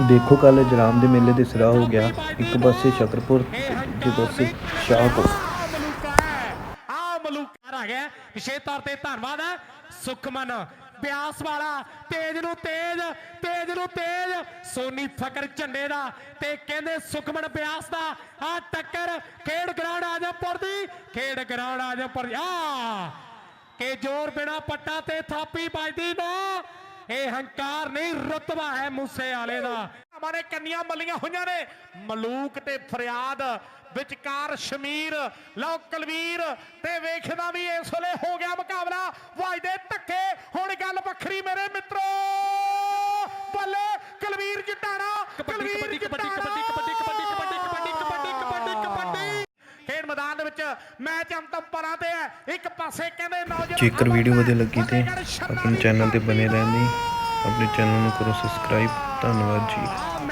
ਦੇਖੋ ਕੱਲ ਜਰਾਮ ਦੇ ਮੇਲੇ ਦੇ ਸਿਰਾ ਹੋ ਗਿਆ ਇੱਕ ਪਾਸੇ ਸ਼ਕਰਪੁਰ ਦੂਜੇ ਪਾਸੇ ਸ਼ਾਹਕੋਟ ਆ ਮਲੂਕਾ ਆ ਗਿਆ ਵਿਸ਼ੇਸ਼ ਤੌਰ ਤੇ ਧੰਨਵਾਦ ਹੈ ਸੁਖਮਨ ਬਿਆਸ ਵਾਲਾ ਤੇਜ ਨੂੰ ਤੇਜ ਤੇਜ ਨੂੰ ਤੇਜ ਸੋਨੀ ਫਕਰ ਝੰਡੇ ਦਾ ਤੇ ਕਹਿੰਦੇ ਸੁਖਮਨ ਬਿਆਸ ਦਾ ਆ ਟੱਕਰ ਖੇਡ ਗਰਾਊਂਡ ਆਜਮਪੁਰ ਦੀ ਖੇਡ ਗਰਾਊਂਡ ਆਜਮਪੁਰ ਆ ਕੇ ਜੋਰ ਬਿਨਾ ਪੱਟਾ ਤੇ ਥਾਪੀ ਵੱਜਦੀ ਨਾ ਇਹ ਹੰਕਾਰ ਨਹੀਂ, ਰਤਬਾ ਹੈ ਮੂਸੇ ਵਾਲੇ ਦਾ। ਮਾਰੇ ਕੰਨੀਆਂ ਮੱਲੀਆਂ ਹੋਈਆਂ ਨੇ। ਮਲੂਕ ਤੇ ਫਰਿਆਦ, ਵਿਚਕਾਰ ਸ਼ਮੀਰ, ਲਓ ਕਲਵੀਰ, ਤੇ ਵੇਖਦਾ ਵੀ ਇਸ ਵੇਲੇ ਹੋ ਗਿਆ ਮੁਕਾਬਲਾ। ਵੱਜਦੇ ਧੱਕੇ, ਹੁਣ ਗੱਲ ਵੱਖਰੀ ਮੇਰੇ ਮਿੱਤਰ। ਮੈਦਾਨ ਦੇ ਵਿੱਚ ਮੈਚ ਅੰਤਮ ਪਰਾਂ ਤੇ ਹੈ। ਇੱਕ ਪਾਸੇ ਕਹਿੰਦੇ ਨੌਜਵਾਨ ਜੇਕਰ ਵੀਡੀਓ ਵਧੀਆ ਲੱਗੀ ਤੇ ਆਪਣੇ ਚੈਨਲ ਤੇ ਬਨੇ ਰਹਿਣ ਲਈ ਆਪਣੇ ਚੈਨਲ ਨੂੰ ਕਰੋ ਸਬਸਕ੍ਰਾਈਬ ਧੰਨਵਾਦ ਜੀ।